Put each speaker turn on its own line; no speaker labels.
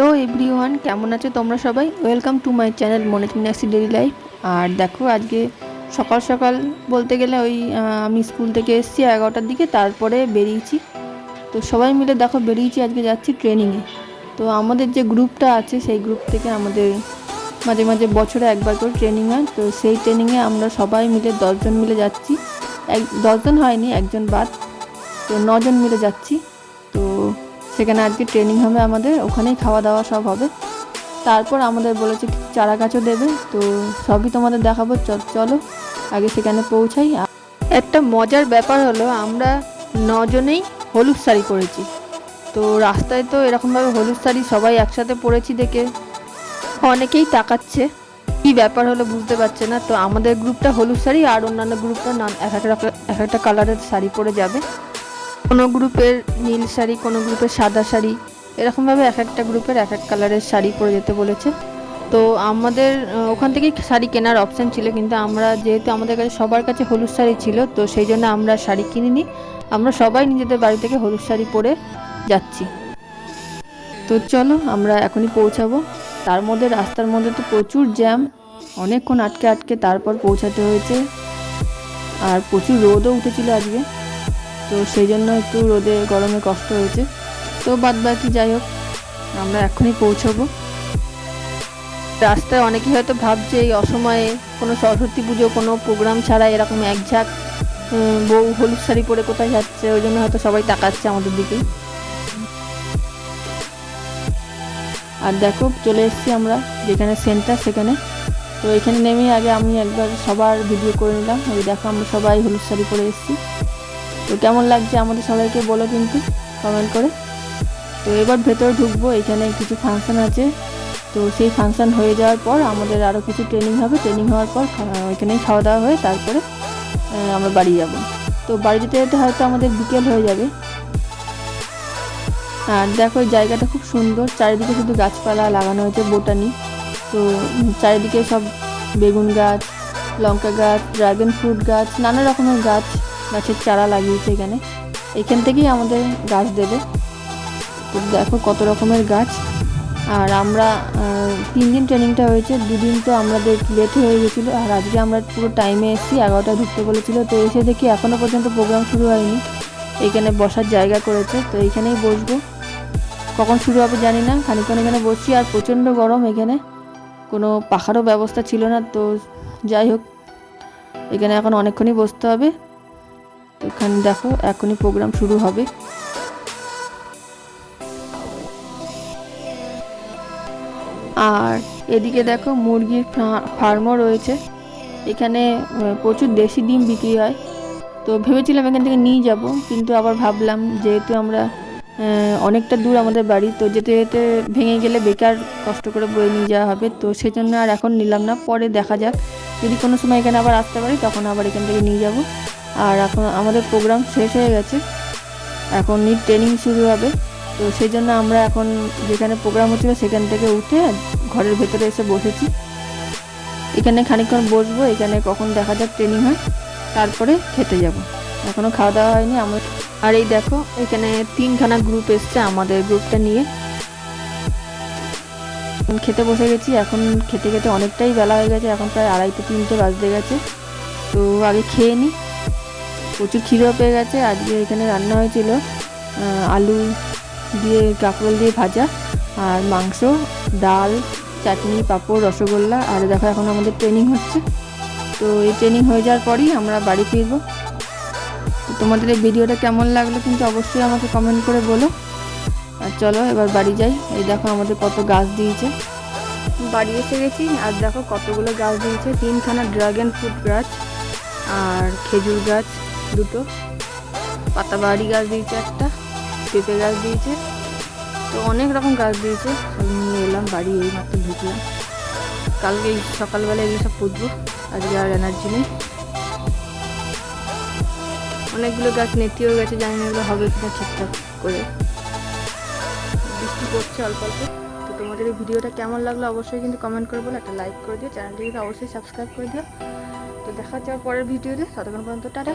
Hello everyone, কেমন আছো তোমরা সবাই? Welcome to my channel Manoj Minakshi daily life. আর দেখো, আজকে সকাল সকাল বলতে গেলে ওই আমি স্কুল থেকে এসেছি এগারোটার দিকে, তারপরে বেরিয়েছি। তো সবাই মিলে দেখো, বেরিয়েছি, আজকে যাচ্ছি ট্রেনিংয়ে তো আমাদের যে গ্রুপটা আছে, সেই গ্রুপ থেকে আমাদের মাঝে মাঝে বছরে একবার করে ট্রেনিং হয়। তো সেই ট্রেনিংয়ে আমরা সবাই মিলে দশজন মিলে যাচ্ছি। এক, দশজন হয়নি, একজন বাদ। তো নজন মিলে যাচ্ছি। সেখানে আজকে ট্রেনিং হবে আমাদের, ওখানেই খাওয়া দাওয়া সব হবে। তারপর আমাদের বলেছে চারা গাছও দেবে, তো সবই তোমাদের দেখাবো চলো আগে সেখানে পৌঁছাই। একটা মজার ব্যাপার হলো, আমরা নজনেই হলুদ শাড়ি পরেছি। তো রাস্তায় তো এরকমভাবে হলুদ শাড়ি সবাই একসাথে পরেছি দেখে অনেকেই তাকাচ্ছে। কি ব্যাপার হলো বুঝতে পারছে না, তো আমাদের গ্রুপটা হলুদ শাড়ি আর অন্যান্য গ্রুপটা নান এক এক রকম- এক একটা কালারের শাড়ি পরে যাবে। কোনো গ্রুপের নীল শাড়ি, কোনো গ্রুপের সাদা শাড়ি, এরকমভাবে এক একটা গ্রুপের এক এক কালারের শাড়ি পরে যেতে বলেছে। তো আমাদের ওখান থেকেই শাড়ি কেনার অপশান ছিল, কিন্তু আমরা যেহেতু আমাদের কাছে সবার কাছে হলুদ শাড়ি ছিল, তো সেই জন্য আমরা শাড়ি কিনিনি। আমরা সবাই নিজেদের বাড়ি থেকে হলুদ শাড়ি পরে যাচ্ছি। তো চলো, আমরা এখনই পৌঁছাবো। তার মধ্যে, রাস্তার মধ্যে তো প্রচুর জ্যাম। অনেকক্ষণ আটকে আটকে তারপর পৌঁছাতে হয়েছে। আর প্রচুর রোদও উঠেছিল আজকে। তো সেই জন্য একটু রোদে, গরমে কষ্ট হয়েছে। তো বাদ বাকি যাই হোক, আমরা এখনই পৌঁছাবো। রাস্তায় অনেকেই হয়তো ভাবছে এই অসময়ে কোনো সরস্বতী পুজো, কোনো প্রোগ্রাম ছাড়া এরকম একঝাঁক বউ হলুদ শাড়ি পরে কোথায় যাচ্ছে, ওই জন্য হয়তো সবাই তাকাচ্ছে আমাদের দিকে। আর দেখো, চলে এসেছি আমরা যেখানে সেন্টার সেখানে। তো এখানে নেমে আগে আমি একবার সবার ভিডিও করে নিলাম। ওই দেখো, আমরা সবাই হলুদ শাড়ি পরে এসেছি। তো কেমন লাগছে আমাদের সবাইকে বলো কিন্তু কমেন্ট করে। তো এবার ভেতরে ঢুকবো, এখানে কিছু ফাংশন আছে। তো সেই ফাংশান হয়ে যাওয়ার পর আমাদের আরও কিছু ট্রেনিং হবে। ট্রেনিং হওয়ার পর ওইখানেই খাওয়া দাওয়া হয়ে তারপরে আমরা বাড়ি যাব। তো বাড়ি যেতে যেতে হয়তো আমাদের বিকেল হয়ে যাবে। আর দেখো জায়গাটা খুব সুন্দর। চারিদিকে শুধু গাছপালা লাগানো হয়েছে বোটানি। তো চারিদিকে সব বেগুন গাছ, লঙ্কা গাছ ড্রাগন ফ্রুট গাছ, নানা রকমের গাছ। গাছের চারা লাগিয়েছে এখানে। এখান থেকেই আমাদের গাছ দেবে। তো দেখো কত রকমের গাছ। আর আমরা তিন দিন ট্রেনিংটা হয়েছে। দুদিন তো আমাদের লেট হয়ে গেছিল। আর আজকে আমরা পুরো টাইমে এসেছি, এগারোটায় ঢুকতে বলেছিল। তো এসে দেখি এখনও পর্যন্ত প্রোগ্রাম শুরু হয়নি। এখানে বসার জায়গা করেছে। তো এইখানেই বসবো। কখন শুরু হবে জানি না। খানিকক্ষণ এখানে বসছি। আর প্রচণ্ড গরম এখানে। কোনো পাখারও ব্যবস্থা ছিল না। তো যাই হোক, এখানে এখন অনেকক্ষণই বসতে হবে। এখানে দেখো, এখনই প্রোগ্রাম শুরু হবে। আর এদিকে দেখো মুরগির ফার্মও রয়েছে। এখানে প্রচুর দেশি ডিম বিক্রি হয়। তো ভেবেছিলাম এখান থেকে নিয়ে যাব, কিন্তু আবার ভাবলাম যেহেতু আমরা অনেকটা দূর আমাদের বাড়ি, তো যেতে যেতে ভেঙে গেলে বেকার কষ্ট করে বয়ে নিয়ে যাওয়া হবে। তো সেজন্য আর এখন নিলাম না, পরে দেখা যাক। যদি কোনো সময় এখানে আবার আসতে পারি, তখন আবার এখান থেকে নিয়ে যাব। আর এখন আমাদের প্রোগ্রাম শেষ হয়ে গেছে। এখন নিট ট্রেনিং শুরু হবে। তো সেই জন্য আমরা এখন যেখানে প্রোগ্রাম হচ্ছিল সেখান থেকে উঠে ঘরের ভেতরে এসে বসেছি। এখানে খানিকক্ষণ বসবো, এখানে কখন দেখা যাক ট্রেনিং হয়, তারপরে খেতে যাব। এখনও খাওয়া দাওয়া হয়নি আমরা আর এই দেখো, এখানে তিনখানা গ্রুপ এসছে আমাদের গ্রুপটা নিয়ে। খেতে বসে গেছি, এখন খেতে খেতে অনেকটাই বেলা হয়ে গেছে, এখন প্রায় আড়াইটে তিনটে বাজতে গেছে। তো আগে খেয়ে নিই প্রচুর খিদেও পেয়ে গেছে। আজকে এখানে রান্না হয়েছিল আলু দিয়ে, কাঁকরোল দিয়ে ভাজা আর মাংস, ডাল, চাটনি, পাঁপড়, রসগোল্লা। আর দেখো, এখন আমাদের ট্রেনিং হচ্ছে। তো এই ট্রেনিং হয়ে যাওয়ার পরই আমরা বাড়ি ফিরবো। তো তোমাদের এই ভিডিওটা কেমন লাগল কিন্তু অবশ্যই আমাকে কমেন্ট করে বলো। আর চলো, এবার বাড়ি যাই। এই দেখো, আমাদের কত গাছ দিয়েছে। বাড়ি এসে গেছি। আর দেখো, কতগুলো গাছ দিয়েছে। তিনখানা ড্রাগন ফ্রুট গাছ আর খেজুর গাছ। দুটো। পাতাবাহারি গাছ দিয়েছে একটা, পেঁপে গাছ দিয়েছে। তো অনেক রকম গাছ দিয়েছে। সব নিয়ে এলাম, বাড়ি এই মাত্র ঢুকলাম। কালকে সকালবেলা এগুলো সব পুঁতবো, আজকে আর এনার্জি নেই। অনেকগুলো গাছ নেতিয়েও গেছে, জানি না এগুলো হবে কিনা ঠিকঠাক করে। বৃষ্টি পড়ছে অল্প অল্প। তো তোমাদের এই ভিডিওটা কেমন লাগল অবশ্যই কিন্তু কমেন্ট করে বলো, একটা লাইক করে দিও। চ্যানেলটি অবশ্যই সাবস্ক্রাইব করে দিও। তো দেখা আবার পরের ভিডিওতে। ততক্ষণ পর্যন্ত টাটা।